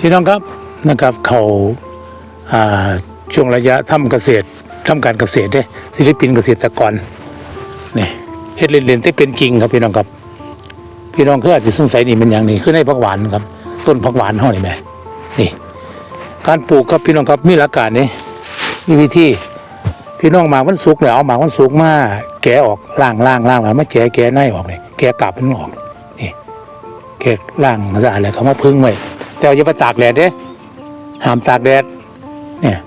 พี่น้องครับนะครับเขาาช่วงระยะทำเกษตรทำการเกษตรเด้ศิลปินเกษตรกรนี่เฮ็ดเล่นๆที่เป็นจริงครับพี่น้องครับ พี่น้องคืออาจจะสงสัยนี่เป็นอย่างนี้คือในผักหวานครับ ต้นผักหวานเฮานี่แหมนี่การปลูกครับพี่น้องครับมีหลักการนี่มีวิธีพี่น้องหมากมันสุกแล้วเอาหมากมันสุกมาแกะออกล่างล่างล่างแล้วมาแกะแกะในออกเลยแกะกลับมันออกนี่แกะล่างสะอาดเลยเขามาพึ่งไว้ แต่ว่าอย่าไปตากแดดเด้ห้ามตากแดดเนี่ย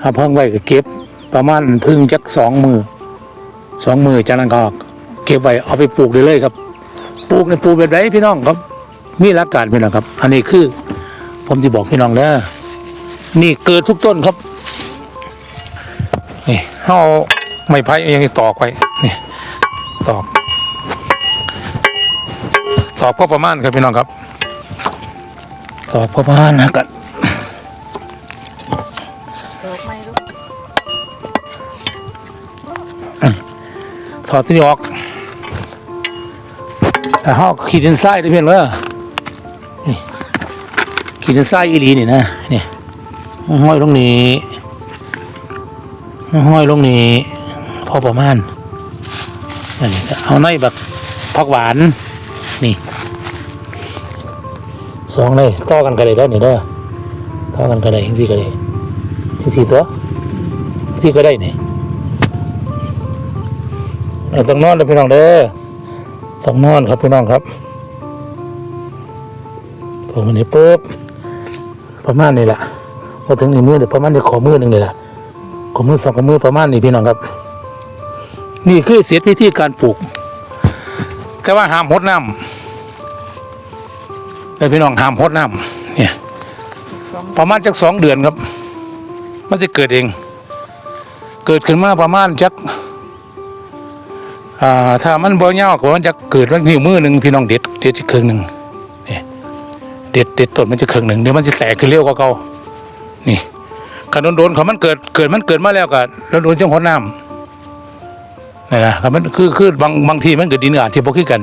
เอาพึ่งไว้ก็เก็บ ประมาณพึ่งจักสองมือสองมือจากนั้นก็เก็บไว้เอาไปปลูกได้เลยครับ ปลูกในปลูกแบบไหนพี่น้องครับ มีหลักการพี่น้องครับ อันนี้คือ ผมจะบอกพี่น้องเด้อนี่เกิดทุกต้นครับนี่เอาไม้ไผ่ยังตอกไว้นี่ตอกตอกก็ประมาณครับพี่น้องครับ ตอกก็ประมาณนะกันดอกไม้ลูกถอดที่นี่ออกแต่ห้าขีดดินทรายได้เพียงเลยนี่ขีดดินทรายอีหลีนี่นะนี่ห้อยลงนี้ห้อยลงนี้พอประมาณนนี้ก็เอาในแบบผักหวานนี่ สองเลยต่อกันก็ได้แล้วนี่เด้อต่อกันก็ได้ยังสี่ก็ได้ยังสี่ตัวสี่ก็ได้นี่เราต้องนอนเลยพี่น้องเด้อต้องนอนครับพี่น้องครับผมอันนี้ปุ๊บประมาณนี้แหละพอถึงในมือเดี๋ยวประมาณในขอมือหนึ่งเลยล่ะขอมือสองขอมือประมาณนี้พี่น้องครับ นี่คือเสียพิธีการปลูก แต่ว่าห้ามหดน้ำ แต่พี่น้องห้ามหดน้ำเนี่ยสองประมาณจักสองเดือนครับ มันจะเกิดเอง เกิดขึ้นมาประมาณจักอ่าถ้ามันบ่ยาวก็มันจะเกิดมันนิ้วมือหนึ่งพี่น้องเด็ดเด็ดจะครึ่งหนึ่งนี่เด็ดเด็ดต้นมันจะครึ่งหนึ่งเดี๋ยวมันจะแตกขึ้นเร็วกว่าเก่านี่ขันโดนๆเขามันเกิดเกิดมันเกิดมาแล้วก็โดนๆจังหดน้ำนี่นะครับมันคือคือบางบางทีมันเกิดดินอาจจะบ่คือกัน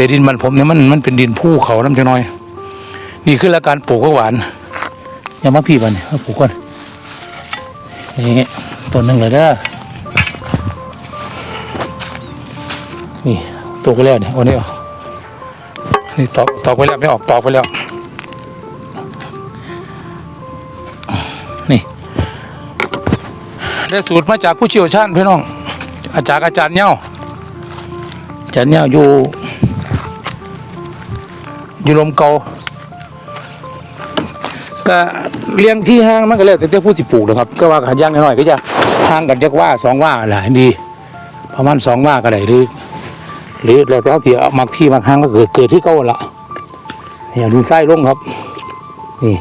แต่ดินมันผมเนี่ยมันมันเป็นดินภูเขาน้ำจะน้อย นี่คือละการปลูกข้าวหวานอย่ามาพี่มันมาปลูกก่อนนี่ต้นหนึ่งเลยเด้อนี่ตกไปแล้วเนี่ยโอ้นี่เอานี่ตอกตอกไปแล้วไม่ออกตอกไปแล้ว นี่ ได้สูตรมาจากผู้เชี่ยวชาญพี่น้อง อาจารย์อาจารย์เน่าอาจารย์เน่าอยู่ อยู่ลมเกาก็เลี้ยงที่ห้างมันก็แล้วแต่แต่ผู้สิปลูกนะครับ ก็ว่าขันย่างน้อยๆก็จะห่างกันจักว่าสองว่าแหละดีประมาณสองว่าก็ได้หรือหรือเราจะเอาเสียมักที่มักห้างก็เกิดเกิดที่เก้าละเนี่เอดินทรายลงครับ นี่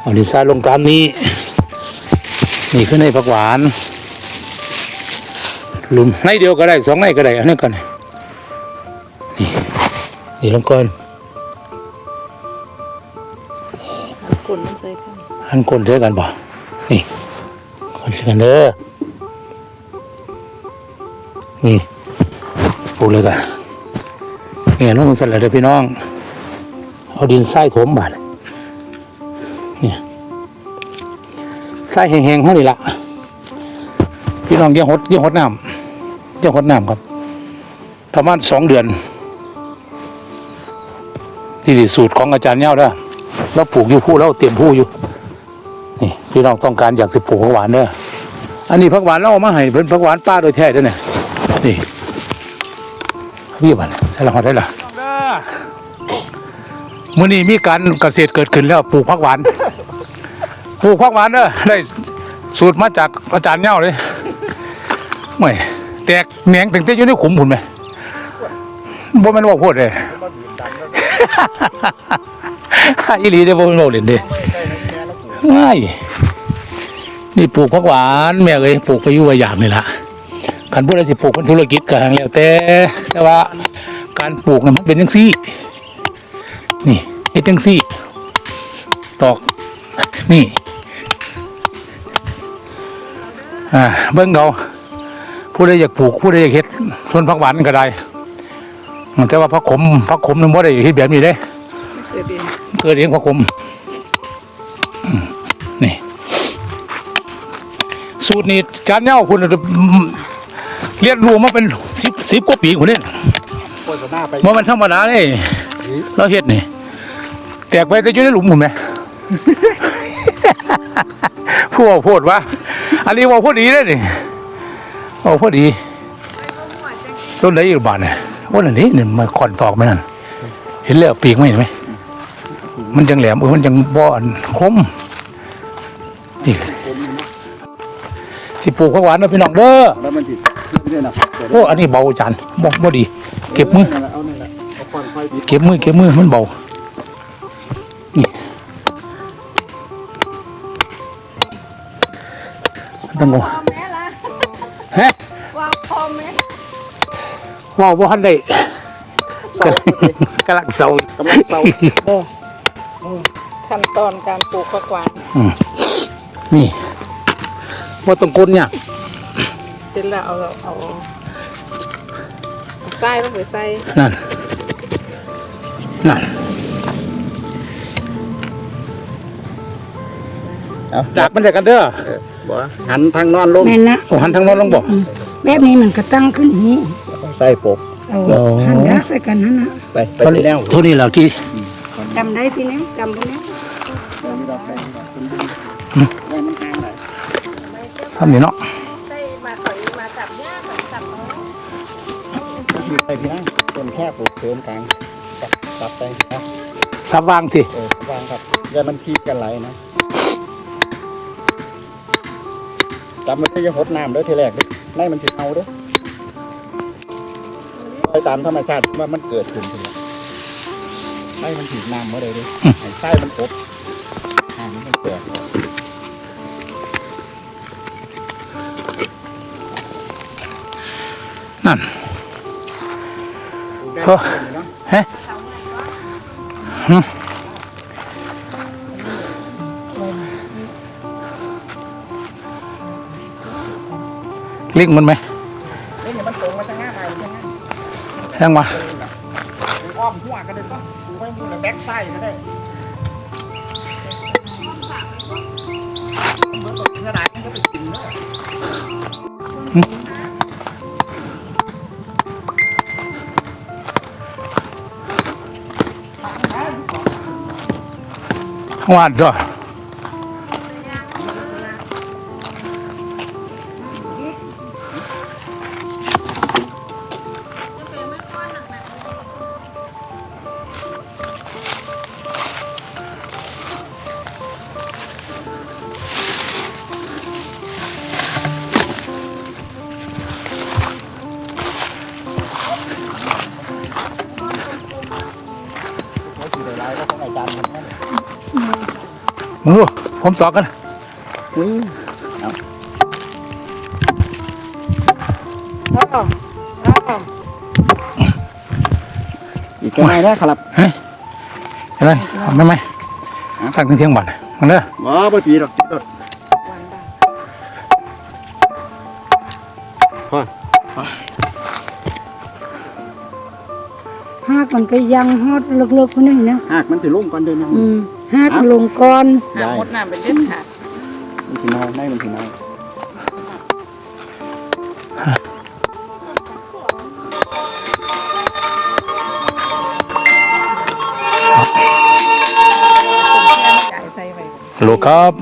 เอาดินทรายลงตามนี้ นี่คือในผักหวานหลุมในเดียวก็ได้สองในก็ได้อันนี้ก่อนนี่ นี่ลงก่อนกลนมันใส่กันอันคนเท่ากันบ่นี่คนเท่ากันเด้อนี่ปลูกเลยกันเนี่ยลงสั่นเลยเด้อพี่น้องเอาดินทรายถมบาดเนี่ยทรายแห้งๆเท่านี้ละพี่น้องยังหดยังหดน้ำยังหดน้ำครับประมาณสองเดือน ที่ดีสูตรของอาจารย์เน่าเด้อเราปลูกอยู่ผู้เราเตรียมผู้อยู่ นี่พี่น้องต้องการอยากสิปลูกผักหวานเด้ออันนี้ผักหวานเราเอามาให้เป็นผักหวานป้าโดยแท้เด้อเนี่ยนี่พี่บันใช่ละหอดได้ละมื่อนี้มีการเกษตรเกิดขึ้นแล้วปลูกผักหวานปลูกผักหวานเด้อได้สูตรมาจากอาจารย์เง่าเลยไม่แตกแหนงตั้งแต่อยู่ในขุมหุ่นไหมบ่แม่นว่าพูดเลย อีหลีได้อบ่แม่นว่าเล่นเด้ง่ายนี่ปลูกผักหวานแม่เอ้ยปลูกไปอยู่ว่าอย่างนี่ละขันพูดอะไรสิปลูกเป็นธุรกิจก็ทางแล้วแต่ แต่ว่าการปลูกนะมันเป็นจังซี่ นี่เฮ็ดจังซี่ ตอกนี่อ่าเบิ่งเขาผู้ใดอยากปลูกผู้ใดอยากเฮ็ดส่วนผักหวานก็ได้ แต่ว่าผักขมผักขมนึงบ่ได้เฮ็ดแบบนี้เด้ดี๋ยวดีเกิดเองพระคมอืมนี่ สูตรนี้จานเน่าคุณเรียนรู้มาเป็นสิบสิบกว่าปีคุณเนี่ยโฆษณาไปว่ามันธรรมดาเนี่ยเราเฮ็ดนี่ แตกไปแต่อยู่ในหลุมผมไหมผู้ว่าพูดว่าอันนี้ว่าพูดดีเลยนี่ว่าพูดดีต้นไหนอยู่บ้านเนี่ย ว่าอันนี้เนี่ยมาคอนตอกไหมนั่นเห็นแล้วปีกไหมเห็นไหมมันยังแหลมเออมันยังบ่อนคมนี่ที่ปลูกผักหวานนะพี่น้องเด้อแล้วมันติดไม่ได้นะครับโอ้อันนี้เบาจานบ่บ่ดี เก็บมือเอานี่นแหละเอาควันไฟติดเก็บมือเก็บมือมันเบานี่ต้องงฮะว่าพอไหม ว้าวบ่ทันได้เสากำลังเศร้า กำลังเสาขั้นตอนการปลูกผักหวานนี่บ่ต้องกดเนี่ยากเสร็จแล้วเอาเอาเอาไส้ลงไปใส่นั่น นั่นเอาดักมันได้กันเด้อเออบ่หันทางนอนลงแม่นนะโอ้หันทางโนอนลงบ่ แบบนี้มันก็ตั้งขึ้นอย่างนี้ ใส่ปกเอาโอ้ หันยักใส่กันนั่นนะไปไปเท่านี้ที่แนวเท่านี้แล้วที่จำได้ทีนี้จำพวกนี้ไว้มันห่างหน่อยทำนี่เนาะอยู่ไปพี่นะต้นแค่ปลูกเสริมกลางตัดตัดไปนะสับวางสิเออวางครับอย่ามันทีบกันไหลนะจำมันจะหดน้ำเด้อทีแรกเด้อในมันถึงเอาเด้อ ไปตามธรรมชาติว่ามันเกิดขึ้นทีละในมันถึงน้ำเมื่อใดเด้อไอ้ไส้มันอบน้ำมันเกิดนั่นเออฮะหึลิงมันไหมนี่มันตรงมาทา แห้งมาอ้อมหัวกันเลยป่ะดูไว้มือแบ็คไซด์ก็ได้เมื่อตกกระดาษมันก็ไปกินเนาะวาดด้วย ผมสอกกันอ้าวอ้าวอีกไงนะครับเฮ้ยเห็นไหมทำได้ไหมตั้งถึงเที่ยงบัดมันเด้อบ่บ่ตีหรอกตีหรอกพ่อหากมันก็ยังฮอดเลิกๆคนนี้นะหากมันสิลงก่อนเดินยังอืม หากลงก่อนหาหมดน้ำเป็นเด็ดขาดมันสิเนาในมันสิเนาใหญ่ใส่ไปฮัลโหลครับ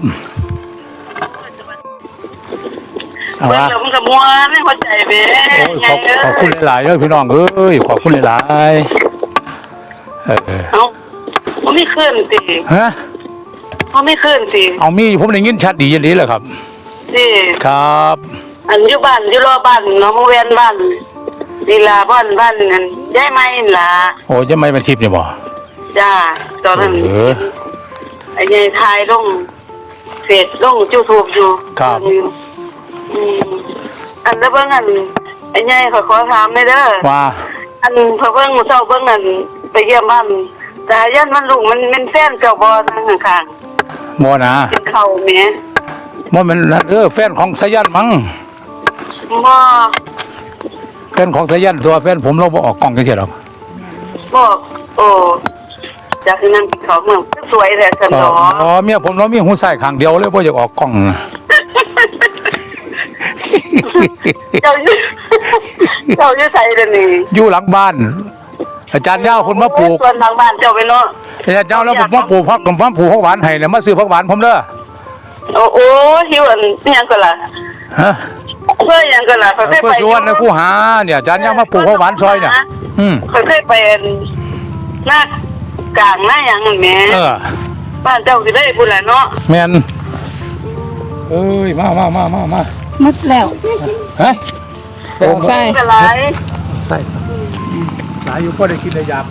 เอาเบิ่งวะแล้วมันก็ม่วนในหัวใจเว้โอ้ยขอบขอบคุณหลายๆเด้อพี่น้องเอ้ยขอบคุณหลายๆเออเอ้า บ่มีคืนติฮะบ่มีคืนติเอามีผมได้ยินชัดดีอย่างนี้แหละครับติครับ อันอยู่บ้านอยู่รอบ้านเนาะบ่แวนบ้านนี่ล่ะบ้านบ้านนั่นยายไม้นี่ล่ะโอ้จะไม่เป็นทิพย์เนี่ยบ่จ้าตอนนั้นเออไอ้ยายทายลงเฟซลง YouTube อยู่ครับอืมอันแล้วเบิ่งอันไอ้ยายขอขอถามหน่อยเด้อว่าอันเพิ่นเบิ่งมื้อเช้าเบิ่งอันไปเยี่ยมบ้าน แต่ยันมันลุงมันเป็นแฟนเจ้าบ่ทางข้างๆบ่นะกินข้าวแหม่บ่แมันเออแฟนของสายันมั้งบ่แฟนของสายันตัวแฟนผมเราบ่ออกกล้องจังซี่หรอกบอกโอ้จะให้นั่งกินข้าวเมืองสวยแต่สันอ๋ดอออ๋อเมียผมเนาะมีหูใส่ข้างเดียวเลยบ่อยากออกกล้องนะเจ้าอยู่ เจ้าอยู่ใส่เดี๋ยวนี้อยู่หลังบ้าน อาจารย์ยาวคนมาปลูกส่วนทางบ้านเจ้าไปเนาะอาจารย์ยาวแล้วผมมาปลูกพักผมมาปลูกผักหวานให้เนี่ยมาซื้อผักหวานผมเด้อโอ้โหหิวอันอิหยังก็ล่ะฮะเพื่ออิหยังก็ล่ะเขาเคยเพื่อไปชวนในคู่หาเนี่ยอาจารย์ยาวมาปลูกผักหวานซอยเนี่ยอืมเขาเคยไปหน้ากลางหน้าหยังนั่นแหม่เออบ้านเจ้าสิได้บุญละเนาะแม่นเอ้ยมามามามามาหมดแล้วฮะเอาใส่ก็หลายใส่หลาย อยู่ก็ได้คิดได้อยาก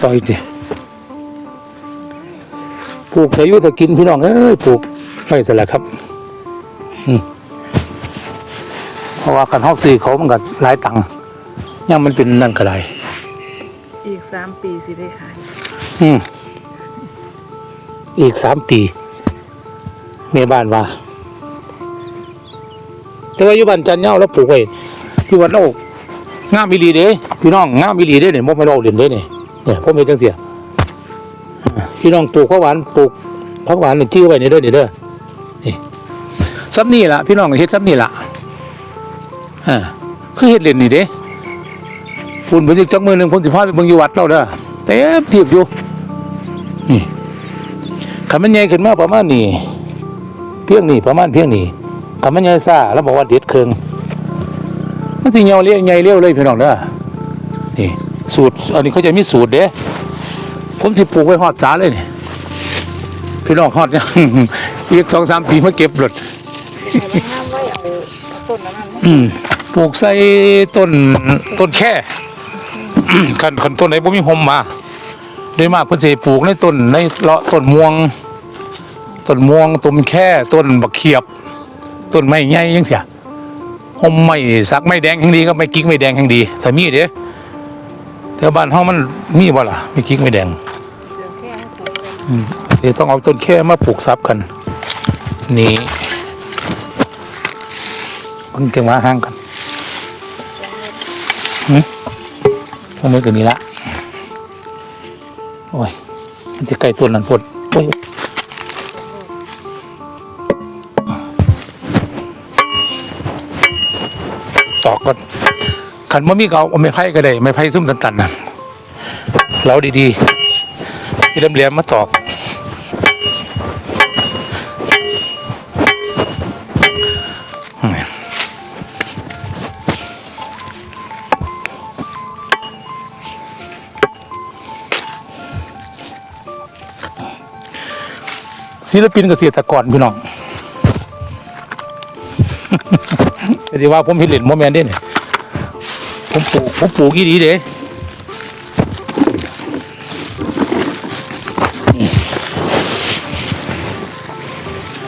ซอยดิปลูกแต่อายุแต่กินพี่น้องเอ้ยปลูกไม่เสร็จแล้วครับอืมเพราะว่าการห้องซื้อเขามันก็หลายตังค์ยังมันเป็นนั่นก็ได้อีกสามปีสิได้ขายอืมอีกสามปีเมียบ้านว่าแต่ว่าอยู่บ้านจันเน่าแล้วปลูกไว้ที่วัดเรางามอีหลีเด้พี่น้องงามอีหลีเด้เนี่ยบ่ไม่นเราเรียนเด้เนี่ย เนี่ยพ่อเมียจังเสียพี่น้องปลูกผักหวานปลูกผักหวานเนี่ยชื่อไว้นี่เด้อนี่เด้อนี่ซ้ำนี่ล่ะพี่น้องเฮ็ดซ้ำนี่ล่ะอ่าคือเฮ็ดเล่นนี่เด้พูนเพิ่นสิจักมือหนึ่งผมสิพาไปเบิ่งอยู่วัดเราเด้อเต็มทีบอยู่นี่คันมันใหญ่ขึ้นมาประมาณนี้เพียงนี้ประมาณเพียงนี้คันมันใหญ่ซ่าแล้วบอกว่าเด็ดเครื่องมันสิเหี่ยวเลี้ยใหญ่เลี้ยวเลยพี่น้องเด้อนี่ สูตร อันนี้เขาจะมีสูตรเด้ผมสิปลูกไว้ฮอดสาเลยนี่พี่น้องฮอดยังอีกสองสามปีมาเก็บห้ามไว้ต้นนั้นอืมปลูกใส่ต้นต้นแค่คันคันต้นไหนบ่มีหมมาโดยมากเพิ่นสิปลูกในต้นในเลาะต้นม่วงต้นม่วงต้นแค่ต้นบักเขียบ ต้นไม้ใหญ่จังซี่หมไม้สักไม้แดงแห่งดีก็ไม้กิ๊กไม้แดงแห่งดีถ้ามีเด้ แถวบ้านเฮามันมีบ่ล่ะไม้กิ๊กไม้แดงเดี๋ยวแค่ให้ปลูกเลยอืมเดียวต้องเอาต้นแค่มาปลูกซับกัน นี่มันเก่งมาห่างกันหืมตรงนี้ตัวนี้ละโอ้ย มันจะใกลต้นนั้นพดโอ้ยตอกก็ ขันว่ามีเกาเอาไม่ไผ่ก็ได้ไม่ไผ่ซุ่มตันๆนะเราดีๆที่เหลี่ยมๆมาตอกศิลปินเกษตรกรพี่น้องแต่ที่ว่าผมเห็นเหรียญโมแมนเด้เนี่ย ผมปลูกผมปลูกอีดีเด้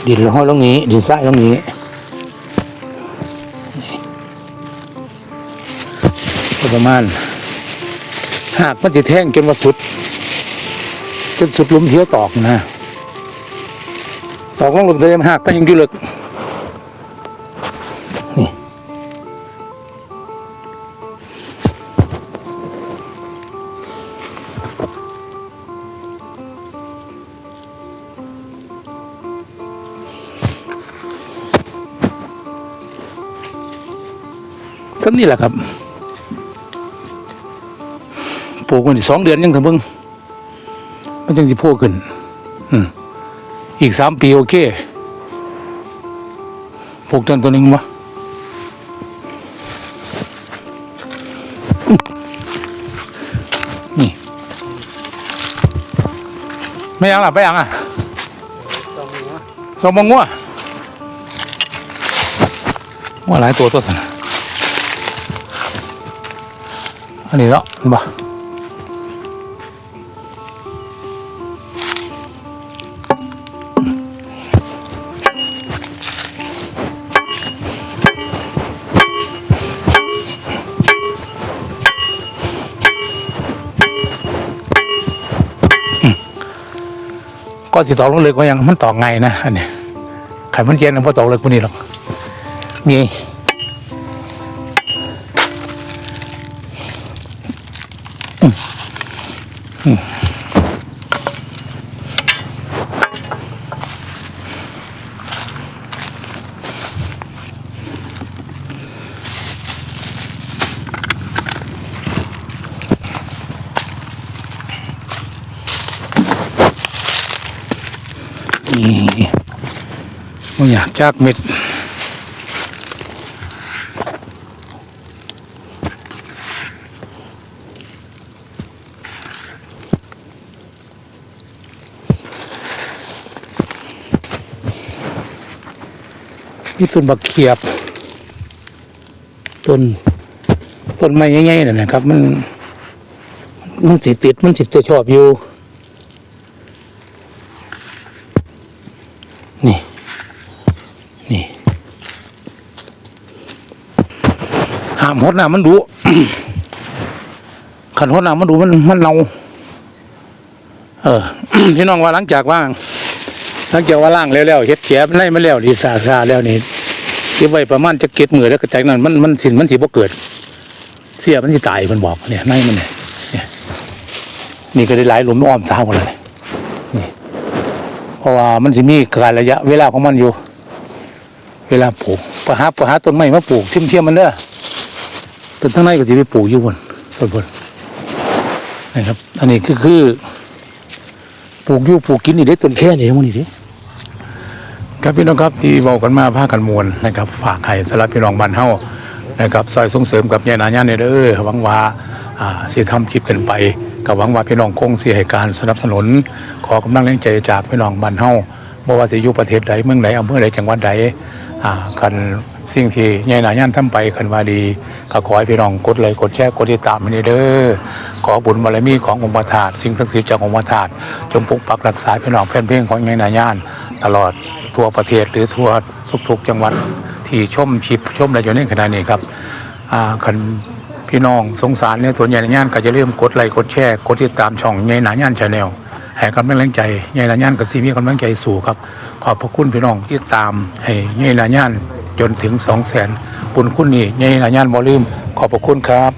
ดินห้อยตรงนี้ ดินทรายตรงนี้ประมาณ หากมันจะแท่งจนว่าสุด จนสุดลุมเทียวตอกนะ ตอกลงลุมเดิมหากก็ยังอยู่ลึก นี่แหละครับปลูกมันอีกสองเดือนยังถึงเพิ่งมันจึงสิโผล่ขึ้นอือีกสามปีโอเคปลูกต้นตัวหนึงวะนี่ ไม่ยังหลับไปยังอะสองมงงัวงัวหลายตัวตัวสัน อันนี้เนาะเห็นบ่ก็สิตอกลงเลยก็ยังมันตอกไงนะอันนี้ไข่มันเย็นนะพอตอกเลยพวกนี้หรอกมีนี่ มันอยากจากเม็ดนี่ต้นบักเขียบต้นต้นไม้ง่ายๆนั่นนะครับ มัน มันสิติด มันสิจะชอบอยู่ นี่ นี่ห้ามหดน้ำมันดูขันหดน้ำมันดูมันมันเน่าเออพี่น้องว่าหลังจากว่างหลังจากว่าล่างแล้วแล้วเฮ็ดแฉะไล่มาแล้วดีซาซาแล้วนี่เก็บไว้ประมาณจะเก็ดมือแล้วก็จากนั้นมันมันสิมันสิบ่เกิด เสียมันสิตายมันบอกเนี่ยในมันเนี่ยนี่ก็ได้หลายหลุมอ้อมสาวหมดเลยเพราะว่ามันจะมีการระยะ เวลาของมันอยู่ เวลาปลูกประหาประหาต้นไม้มาปลูกเทียมเทียมมันเด้อ ต้นทั้งในก็จะไปปลูกอยู่บนต้นบนนะครับ อันนี้คือคือปลูกอยู่ปลูกกินนี่เด้ต้นแค่นี่มันนี่เด้ครับพี่น้องครับที่บอกกันมาพากันมวลนะครับ ฝากให้สำหรับพี่น้องบ้านเฮานะครับซอยส่งเสริมกับยายนาญาเนี่ยเด้อหวังว่าอ่าสิทำคลิปกันไปก็หวังว่าพี่น้องคงสิให้การสนับสนุน ขอกำลังแรงใจจากพี่น้องบ้านเฮาบ่ว่าสิอยู่ประเทศใดเมืองใดอำเภอใดจังหวัดใดอ่ากัน สิ่งที่ยายนาญาณทำไปคันว่าดีก็ขอให้พี่น้องกดไลค์กดแชร์กดติดตามให้นี่เด้อขอบุญบารมีขององค์พระธาตุสิ่งศักดิ์สิทธิ์จากองค์พระธาตุจงปกปักรักษาพี่น้องแฟนเพลงของยายนาญาณตลอดทั่วประเทศหรือทั่วทุก ๆ จังหวัดที่ชมชิปชมอะไรอยู่ในขณะนี้ครับอ่าคันพี่น้องสงสารเนี่ยส่วนใหญ่ในงานก็จะเริ่มกดไลค์กดแชร์กดติดตามช่องใหญ่หนาย่านชาแนลให้กำลังใจใหญ่หนาย่านกับซีมีกำลังใจสู่ครับ ขอบพระคุณพี่น้องที่ตามให้ใหญ่หนาย่าน จนถึงสองแสนบุญคุณนี่ใหญ่หนาย่านบ่ลืมขอบพระคุณครับ